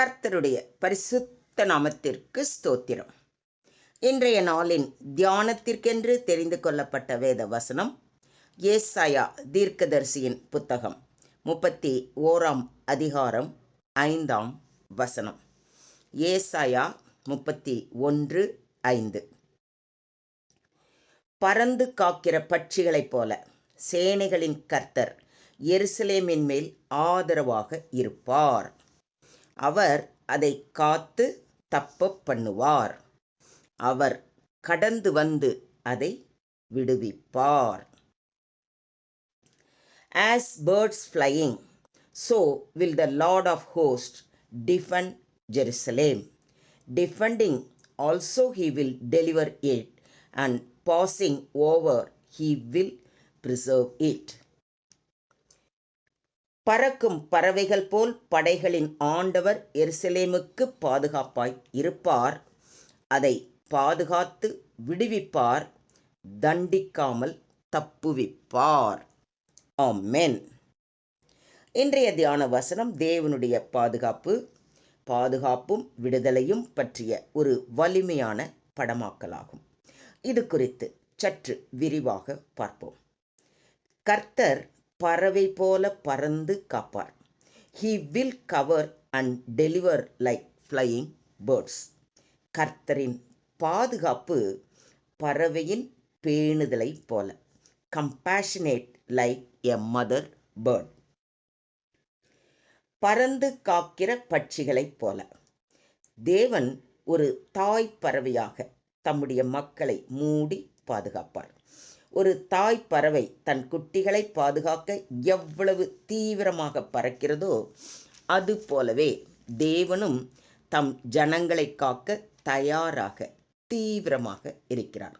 கர்த்தருடைய பரிசுத்த நாமத்திற்கு ஸ்தோத்திரம். இன்றைய நாளின் தியானத்திற்கென்று தெரிந்து கொள்ளப்பட்ட வேத வசனம் ஏசாயா தீர்க்கதரிசியின் புத்தகம் முப்பத்தி ஓராம் அதிகாரம் ஐந்தாம் வசனம். ஏசாயா முப்பத்தி ஒன்று ஐந்து. பறந்து காக்கிற பட்சிகளைப் போல சேனைகளின் கர்த்தர் எருசலேமின் மேல் ஆதரவாக இருப்பார். அவர் அதை காத்து தப்ப பண்ணுவார் அவர் கடந்து வந்து அதை விடுவிப்பார் As birds flying, so will the Lord of hosts defend Jerusalem. Defending also he will deliver it, and passing over he will preserve it. பறக்கும் பறவைகள் போல் படைகளின் ஆண்டவர் எருசலேமுக்கு பாதுகாப்பாய் இருப்பார். அதை பாதுகாத்து விடுவிப்பார். தண்டிக்காமல் தப்புவிப்பார். ஆமென். இன்றைய தியான வசனம் தேவனுடைய பாதுகாப்பு. பாதுகாப்பும் விடுதலையும் பற்றிய ஒரு வலிமையான படமாக்கலாகும். இது குறித்து சற்று விரிவாக பார்ப்போம். கர்த்தர் பறவை போல பறந்து காப்பார். He will cover and deliver like flying birds கர்த்தரின் பாதுகாப்பு பறவையின் பேணுதலை போல. Compassionate like a mother bird பறந்து காக்கிற பட்சிகளைப் போல. தேவன் ஒரு தாய் பறவையாக தம்முடைய மக்களை மூடி பாதுகாப்பார். ஒரு தாய் பறவை தன் குட்டிகளை பாதுகாக்க எவ்வளவு தீவிரமாக பறக்கிறதோ அது போலவே தேவனும் தம் ஜனங்களை காக்க தயாராக தீவிரமாக இருக்கிறார்.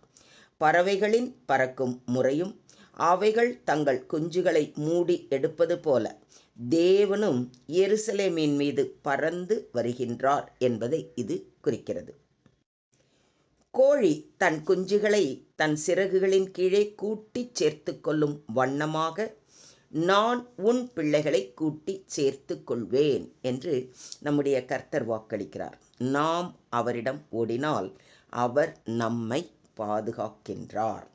பறவைகளின் பறக்கும் முறையும் அவைகள் தங்கள் குஞ்சுகளை மூடி எடுப்பது போல தேவனும் எருசலேமின் மீது பறந்து வருகின்றார் என்பதை இது குறிக்கிறது. கோழி தன் குஞ்சுகளை தன் சிறகுகளின் கீழே கூட்டி சேர்த்து கொள்ளும் வண்ணமாக நான் உன் பிள்ளைகளை கூட்டி சேர்த்து கொள்வேன் என்று நம்முடைய கர்த்தர் வாக்களிக்கிறார். நாம் அவரிடம் ஓடினால் அவர் நம்மை பாதுகாக்கின்றார்.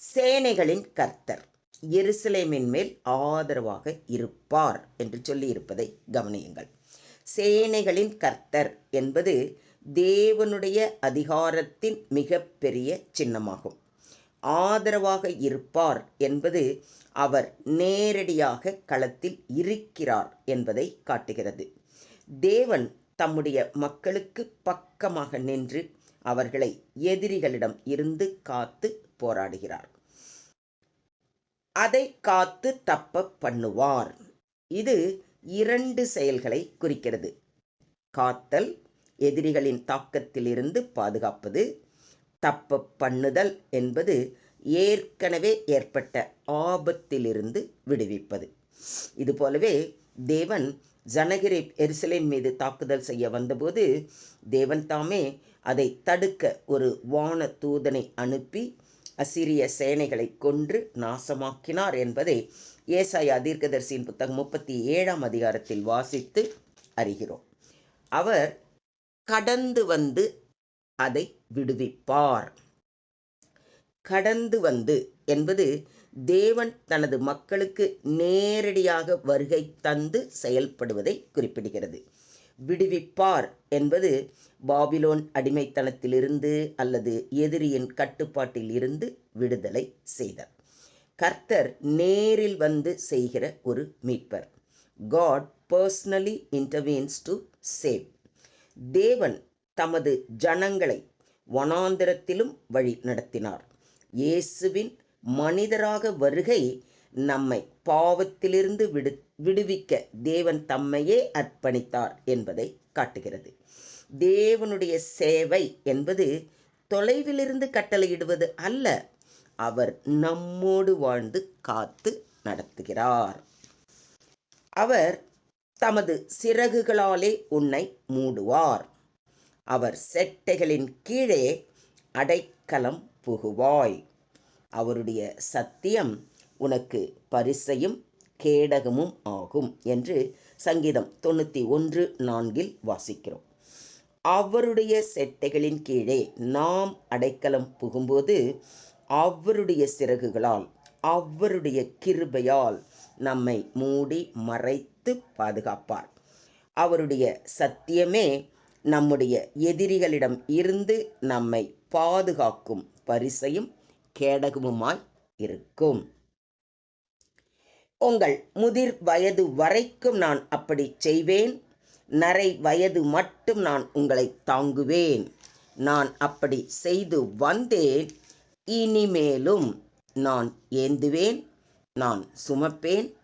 சேனைகளின் கர்த்தர் எருசலேமின் மேல் ஆதரவாக இருப்பார் என்று சொல்லியிருப்பதை கவனியுங்கள். சேனைகளின் கர்த்தர் என்பது தேவனுடைய அதிகாரத்தின் மிக பெரிய சின்னமாகும். ஆதரவாக இருப்பார் என்பது அவர் நேரடியாக களத்தில் இருக்கிறார் என்பதை காட்டுகிறது. தேவன் தம்முடைய மக்களுக்கு பக்கமாக நின்று அவர்களை எதிரிகளிடம் இருந்து காத்து போராடுகிறார். அதை காத்து தப்ப பண்ணுவார். இது இரண்டு செயல்களை குறிக்கிறது. காத்தல் எதிரிகளின் தாக்கத்திலிருந்து பாதுகாப்பது தப்ப பண்ணுதல் என்பது ஏற்கனவே ஏற்பட்ட ஆபத்திலிருந்து விடுவிப்பது. இதுபோலவே தேவன் ஜனகிரி எருசலேம் மீது தாக்குதல் செய்ய வந்தபோது தேவன் தாமே அதை தடுக்க ஒரு வான தூதனை அனுப்பி அசிரிய சேனைகளை கொன்று நாசமாக்கினார் என்பதை ஏசாய அதிர்கதர்சியின் புத்தகம் முப்பத்தி ஏழாம் அதிகாரத்தில் வாசித்து அறிகிறோம். அவர் கடந்து வந்து அதை விடுவிப்பார். கடந்து வந்து என்பது தேவன் தனது மக்களுக்கு நேரடியாக வருகை தந்து செயல்படுவதை குறிப்பிடுகிறது. விடுவிப்பார் என்பது பாபிலோன் அடிமைத்தனத்திலிருந்து அல்லது எதிரியின் கட்டுப்பாட்டில் இருந்து விடுதலை செய்தார் கர்த்தர் நேரில் வந்து செய்கிற ஒரு மீட்பர். God personally intervenes to save தேவன் தமது ஜனங்களை வனாந்திரத்திலும் வழி நடத்தினார். இயேசுவின் மனிதராக வருகை நம்மை பாவத்திலிருந்து விடு விடுவிக்க தேவன் தம்மையே அர்ப்பணித்தார் என்பதை காட்டுகிறது. தேவனுடைய சேவை என்பது தொலைவிலிருந்து கட்டளையிடுவது அல்ல அவர் நம்மோடு வாழ்ந்து காத்து நடத்துகிறார். அவர் தமது சிறகுகளாலே உன்னை மூடுவார். அவர் செட்டைகளின் கீழே அடைக்கலம் புகுவாய். அவருடைய சத்தியம் உனக்கு பரிசையும் கேடகமும் ஆகும் என்று சங்கீதம் தொண்ணூற்றி ஒன்று நான்கில் வாசிக்கிறோம். அவருடைய செட்டைகளின் கீழே நாம் அடைக்கலம் புகும்போது அவருடைய சிறகுகளால் அவருடைய கிருபையால் நம்மை மூடி மறைத்து பாதுகாப்பார். அவருடைய சத்தியமே நம்முடைய எதிரிகளிடம் இருந்து நம்மை பாதுகாக்கும் பரிசையும் கேடகமுமாய் இருக்கும். உங்கள் முதிர் வயது வரைக்கும் நான் அப்படி செய்வேன். நரை வயது மட்டும் நான் உங்களை தாங்குவேன். நான் அப்படி செய்து வந்தேன். இனிமேலும் நான் ஏந்துவேன். நான் சுமப்பேன்.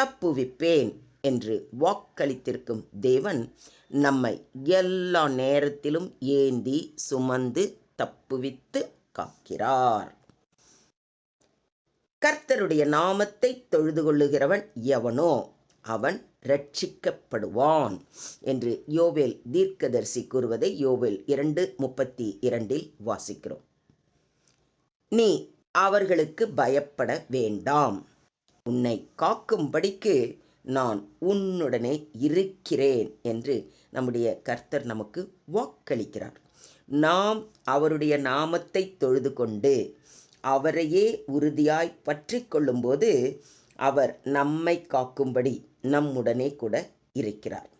தப்புவிப்பேன். என்று வாக்களித்திருக்கும் தேவன் நம்மை எல்லா நேரத்திலும் ஏந்தி சுமந்து தப்புவித்து காக்கிறார். கர்த்தருடைய நாமத்தை தொழுது கொள்ளுகிறவன் எவனோ அவன் ரட்சிக்கப்படுவான் என்று யோவேல் தீர்க்கதரிசி கூறுவதை யோவேல் இரண்டு முப்பத்தி இரண்டில் வாசிக்கிறோம். நீ அவர்களுக்கு பயப்பட வேண்டாம். உன்னை காக்கும்படிக்கு நான் உன்னுடனே இருக்கிறேன் என்று நம்முடைய கர்த்தர் நமக்கு வாக்களிக்கிறார். நாம் அவருடைய நாமத்தை தொழுது கொண்டு அவரையே உறுதியாய் பற்றி கொள்ளும்போது அவர் நம்மை காக்கும்படி நம்முடனே கூட இருக்கிறார்.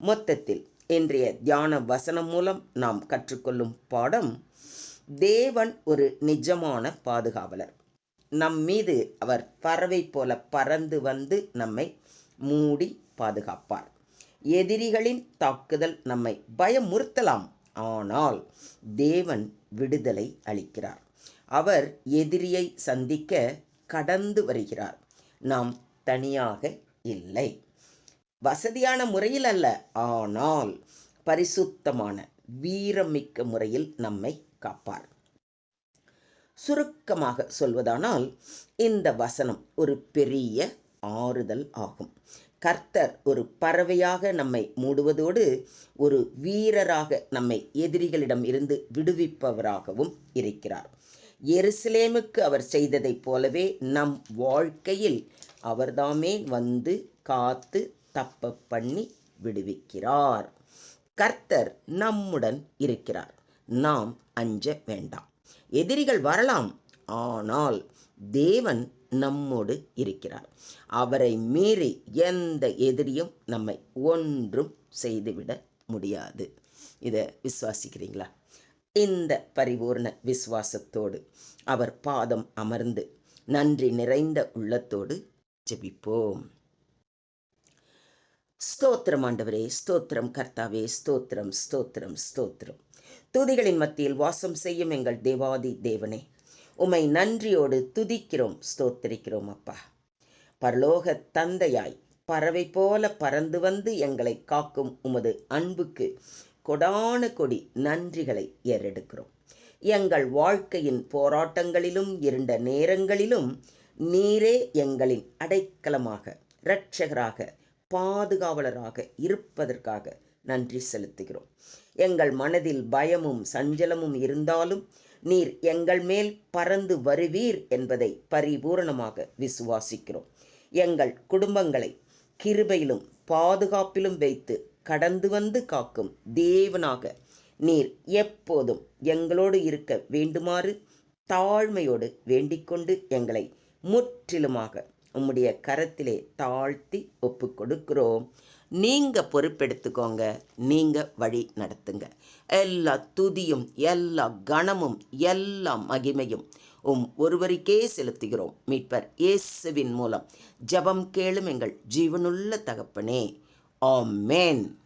மொத்தத்தில் இன்றைய தியான வசனம் மூலம் நாம் கற்றுக்கொள்ளும் பாடம் தேவன் ஒரு நிஜமான பாதுகாவலர். நம் மீது அவர் பறவை போல பறந்து வந்து நம்மை மூடி பாதுகாப்பார். எதிரிகளின் தாக்குதல் நம்மை பயமுறுத்தலாம். ஆனால் தேவன் விடுதலை அளிக்கிறார். அவர் எதிரியை சந்திக்க கடந்து வருகிறார். நாம் தனியாக இல்லை. வசதியான முறையில் அல்ல. ஆனால் பரிசுத்தமான வீரமிக்க முறையில் நம்மை காப்பார். சுருக்கமாக சொல்வதானால் இந்த வசனம் ஒரு பெரிய ஆறுதல் ஆகும். கர்த்தர் ஒரு பறவையாக நம்மை மூடுவதோடு ஒரு வீரராக நம்மை எதிரிகளிடம் இருந்து விடுவிப்பவராகவும் இருக்கிறார். எருசலேமுக்கு அவர் செய்ததைப் போலவே நம் வாழ்க்கையில் அவர்தாமே வந்து காத்து தப்ப பண்ணி விடுவிக்கிறார். கர்த்தர் நம்முடன் இருக்கிறார். நாம் அஞ்ச வேண்டாம். எதிரிகள் வரலாம். ஆனால் தேவன் நம்மோடு இருக்கிறார். அவரை மீறி எந்த எதிரியும் நம்மை ஒன்றும் செய்துவிட முடியாது. இதை விசுவாசிக்கிறீங்களா? இந்த பரிபூர்ண விசுவாசத்தோடு அவர் பாதம் அமர்ந்து நன்றி நிறைந்த உள்ளத்தோடு ஜெபிப்போம். ஸ்தோத்திரம் ஆண்டவரே ஸ்தோத்திரம் கர்த்தாவே ஸ்தோத்திரம் ஸ்தோத்திரம் ஸ்தோத்திரம். துதிகளின் மத்தியில் வாசம் செய்யும் எங்கள் தேவாதி தேவனே உமை நன்றியோடு துதிக்கிறோம் ஸ்தோத்திரிக்கிறோம் அப்பா. பரலோக தந்தையாய் பறவை போல பறந்து வந்து எங்களை காக்கும் உமது அன்புக்கு கொடான கொடி நன்றிகளை ஏறெடுக்கிறோம். எங்கள் வாழ்க்கையின் போராட்டங்களிலும் இருண்ட நேரங்களிலும் நீரே எங்களின் அடைக்கலமாக இரட்சகராக பாதுகாவலராக இருப்பதற்காக நன்றி செலுத்துகிறோம். எங்கள் மனதில் பயமும் சஞ்சலமும் இருந்தாலும் நீர் எங்கள் மேல் பறந்து வருவீர் என்பதை பரிபூரணமாக விசுவாசிக்கிறோம். எங்கள் குடும்பங்களை கிருபையிலும் பாதுகாப்பிலும் வைத்து கடந்து வந்து காக்கும் தேவனாக நீர் எப்போதும் எங்களோடு இருக்க வேண்டுமாறு தாழ்மையோடு வேண்டிக்கொண்டு எங்களை முற்றிலுமாக உம்முடைய கரத்திலே தாழ்த்தி ஒப்பு கொடுக்கிறோம் நீங்கள் பொறுப்பெடுத்துக்கோங்க. நீங்கள் வழி நடத்துங்க. எல்லா துதியும் எல்லா கணமும் எல்லா மகிமையும் உம் ஒருவருக்கே செலுத்துகிறோம். மீட்பர் இயேசுவின் மூலம். ஜபம் கேளும் எங்கள் ஜீவனுள்ள தகப்பனே. ஆமேன்.